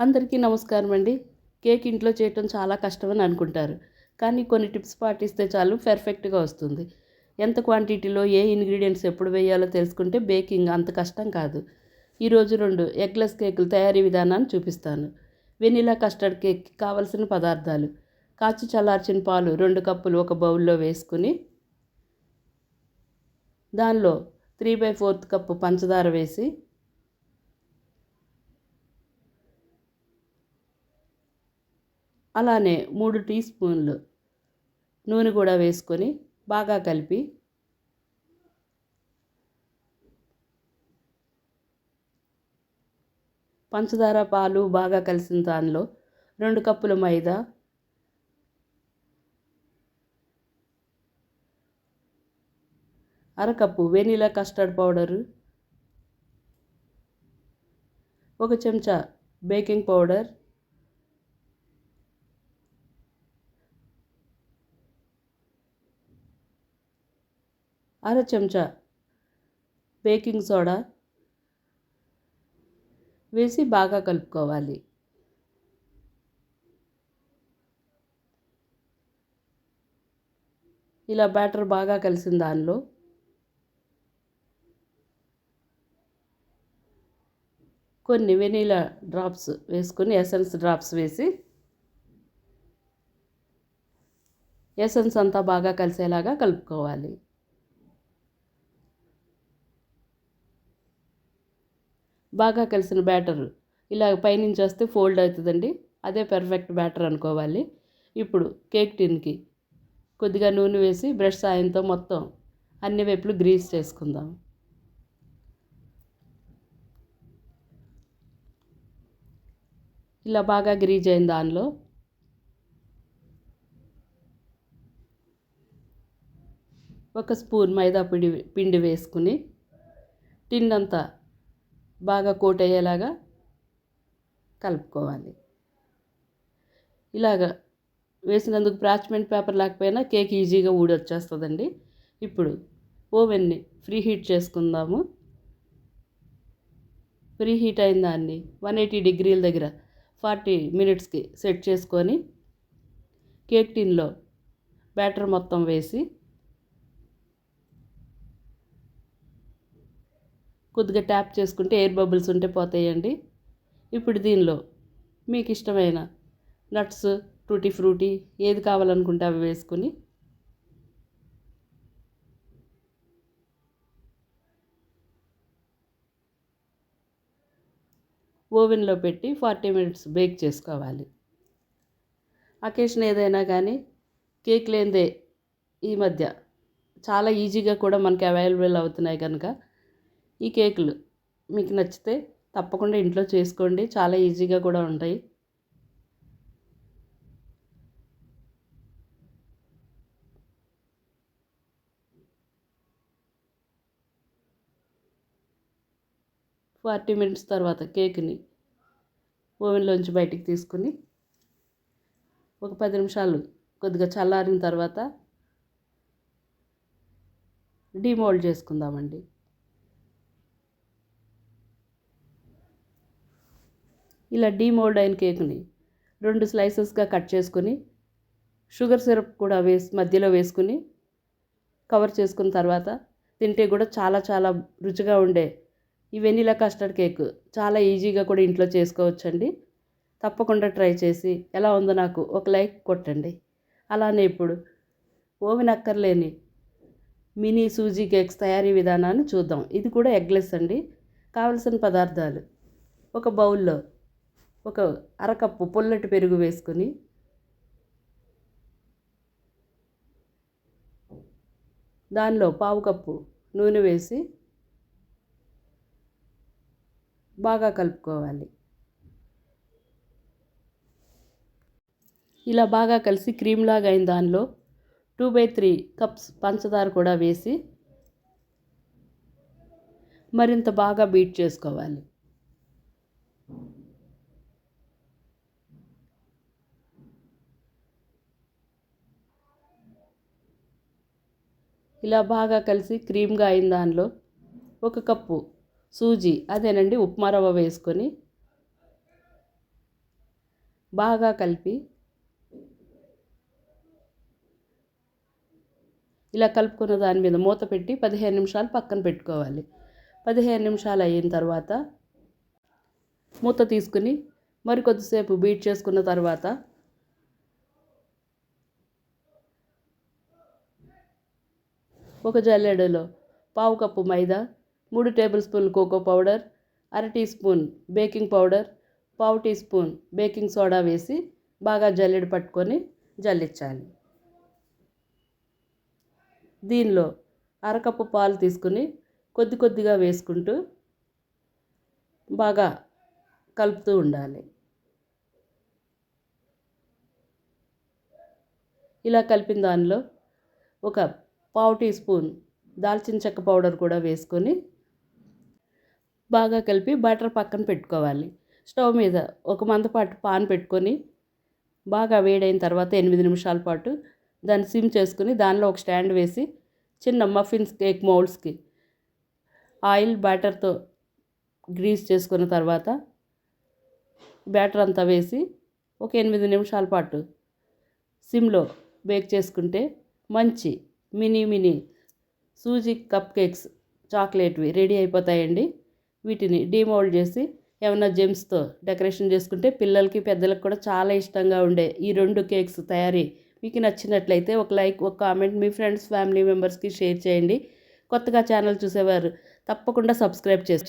అందరికీ నమస్కారం అండి. కేక్ ఇంట్లో చేయటం చాలా కష్టమని అనుకుంటారు. కానీ కొన్ని టిప్స్ పాటిస్తే చాలు పెర్ఫెక్ట్గా వస్తుంది. ఎంత క్వాంటిటీలో ఏ ఇంగ్రీడియంట్స్ ఎప్పుడు వేయాలో తెలుసుకుంటే బేకింగ్ అంత కష్టం కాదు. ఈరోజు రెండు ఎగ్లెస్ కేకులు తయారీ విధానాన్ని చూపిస్తాను. వెనిలా కస్టర్డ్ కేక్ కావలసిన పదార్థాలు. కాచి చల్లార్చిన పాలు రెండు కప్పులు ఒక బౌల్లో వేసుకుని దానిలో త్రీ బై ఫోర్త్ కప్పు పంచదార వేసి అలానే మూడు టీ స్పూన్లు నూనె కూడా వేసుకొని బాగా కలిపి పంచదార పాలు బాగా కలిసిన దానిలో రెండు కప్పుల మైదా అరకప్పు వెనీలా కస్టర్డ్ పౌడరు ఒక చెంచా బేకింగ్ పౌడర్ అర చెంచా బేకింగ్ సోడా వేసి బాగా కలుపుకోవాలి. ఇలా బ్యాటర్ బాగా కలిసిన దానిలో కొన్ని వెనీలా డ్రాప్స్ వేసుకొని ఎసెన్స్ డ్రాప్స్ వేసి ఎసెన్స్ అంతా బాగా కలిసేలాగా కలుపుకోవాలి. బాగా కలిసిన బ్యాటర్. ఇలా పైనుంచి వస్తే ఫోల్డ్ అవుతుందండి. అదే పర్ఫెక్ట్ బ్యాటర్ అనుకోవాలి. ఇప్పుడు కేక్ టిన్కి కొద్దిగా నూనె వేసి బ్రష్ సాయంతో మొత్తం అన్ని వైపులు గ్రీస్ చేసుకుందాం. ఇలా బాగా గ్రీజ్ అయిన దానిలో ఒక స్పూన్ మైదా పిండి పిండి వేసుకుని టిన్ అంతా బాగా కోట్ అయ్యేలాగా కలుపుకోవాలి. ఇలాగ వేసినందుకు ప్రాచ్మెంట్ పేపర్ లేకపోయినా కేక్ ఈజీగా ఊడి వచ్చేస్తుందండి ఇప్పుడు ఓవెన్ని ఫ్రీ హీట్ చేసుకుందాము. ఫ్రీ హీట్ అయిన దాన్ని వన్ ఎయిటీ డిగ్రీల దగ్గర ఫార్టీ మినిట్స్కి సెట్ చేసుకొని కేక్ టిన్లో బ్యాటర్ మొత్తం వేసి కొద్దిగా ట్యాప్ చేసుకుంటే ఎయిర్ బబుల్స్ ఉంటే పోతాయండి. ఇప్పుడు దీనిలో మీకు ఇష్టమైన నట్స్ టూటీ ఫ్రూటీ ఏది కావాలనుకుంటే అవి వేసుకుని ఓవెన్లో పెట్టి ఫార్టీ మినిట్స్ బేక్ చేసుకోవాలి. అకేషన్ ఏదైనా కానీ కేక్ లేనిదే ఈ మధ్య చాలా ఈజీగా కూడా మనకి అవైలబుల్ అవుతున్నాయి కనుక ఈ కేకులు మీకు నచ్చితే తప్పకుండా ఇంట్లో చేసుకోండి. చాలా ఈజీగా కూడా ఉంటాయి. ఫార్టీ మినిట్స్ తర్వాత కేక్ని ఓవెన్లోంచి బయటికి తీసుకుని ఒక పది నిమిషాలు కొద్దిగా చల్లారిన తర్వాత డీమోల్డ్ చేసుకుందామండి. ఇలా డీమోల్డ్ అయిన కేక్ని రెండు స్లైసెస్గా కట్ చేసుకుని షుగర్ సిరప్ కూడా వేసి మధ్యలో వేసుకుని కవర్ చేసుకున్న తర్వాత తింటే కూడా చాలా చాలా రుచిగా ఉండే ఈ వెనీలా కస్టర్డ్ కేక్. చాలా ఈజీగా కూడా ఇంట్లో చేసుకోవచ్చండి. తప్పకుండా ట్రై చేసి ఎలా ఉందో నాకు ఒక లైక్ కొట్టండి. అలానే ఇప్పుడు ఓవెన్ అక్కర్లేని మినీ సూజీ కేక్స్ తయారీ విధానాన్ని చూద్దాం. ఇది కూడా ఎగ్లెస్ అండి. కావలసిన పదార్థాలు ఒక బౌల్లో ఒక అరకప్పు పుల్లటి పెరుగు వేసుకొని దానిలో పావు కప్పు నూనె వేసి బాగా కలుపుకోవాలి. ఇలా బాగా కలిసి క్రీమ్ లాగా అయిన దానిలో టూ బై త్రీ కప్స్ పంచదార కూడా వేసి మరింత బాగా బీట్ చేసుకోవాలి. ఇలా బాగా కలిసి క్రీమ్గా అయిన దానిలో ఒక కప్పు సూజీ అదేనండి ఉప్మా రవ్వ వేసుకొని బాగా కలిపి ఇలా కలుపుకున్న దాని మీద మూత పెట్టి పదిహేను నిమిషాలు పక్కన పెట్టుకోవాలి. పదిహేను నిమిషాలు అయిన తర్వాత మూత తీసుకుని మరి కొద్దిసేపు బీట్ చేసుకున్న తర్వాత ఒక జల్లెడలో పావు కప్పు మైదా మూడు టేబుల్ స్పూన్ కోకో పౌడర్ అర టీ స్పూన్ బేకింగ్ పౌడర్ పావు టీ స్పూన్ బేకింగ్ సోడా వేసి బాగా జల్లెడ పట్టుకొని జల్లించాలి. దీనిలో అరకప్పు పాలు తీసుకుని కొద్ది కొద్దిగా వేసుకుంటూ బాగా కలుపుతూ ఉండాలి. ఇలా కలిపిన దానిలో ఒక పావు టీ స్పూన్ దాల్చిన చెక్క పౌడర్ కూడా వేసుకొని బాగా కలిపి బటర్ పక్కన పెట్టుకోవాలి. స్టవ్ మీద ఒక మందపాటు పాన్ పెట్టుకొని బాగా వేడైన తర్వాత ఎనిమిది నిమిషాల పాటు దాన్ని సిమ్ చేసుకుని దానిలో ఒక స్టాండ్ వేసి చిన్న మఫిన్స్ కేక్ మౌల్డ్స్కి ఆయిల్ బ్యాటర్తో గ్రీస్ చేసుకున్న తర్వాత బ్యాటర్ అంతా వేసి ఒక ఎనిమిది నిమిషాల పాటు సిమ్లో బేక్ చేసుకుంటే మంచి mini mini suji cupcakes చాక్లెట్వి రెడీ అయిపోతాయండి. వీటిని డీమోల్డ్ చేసి ఏమైనా జెమ్స్తో డెకరేషన్ చేసుకుంటే పిల్లలకి పెద్దలకు కూడా చాలా ఇష్టంగా ఉండే ఈ రెండు కేక్స్ తయారీ మీకు నచ్చినట్లయితే ఒక లైక్ ఒక కామెంట్ మీ ఫ్రెండ్స్ ఫ్యామిలీ మెంబర్స్కి షేర్ చేయండి. కొత్తగా ఛానల్ చూసేవారు తప్పకుండా సబ్స్క్రైబ్ చేసి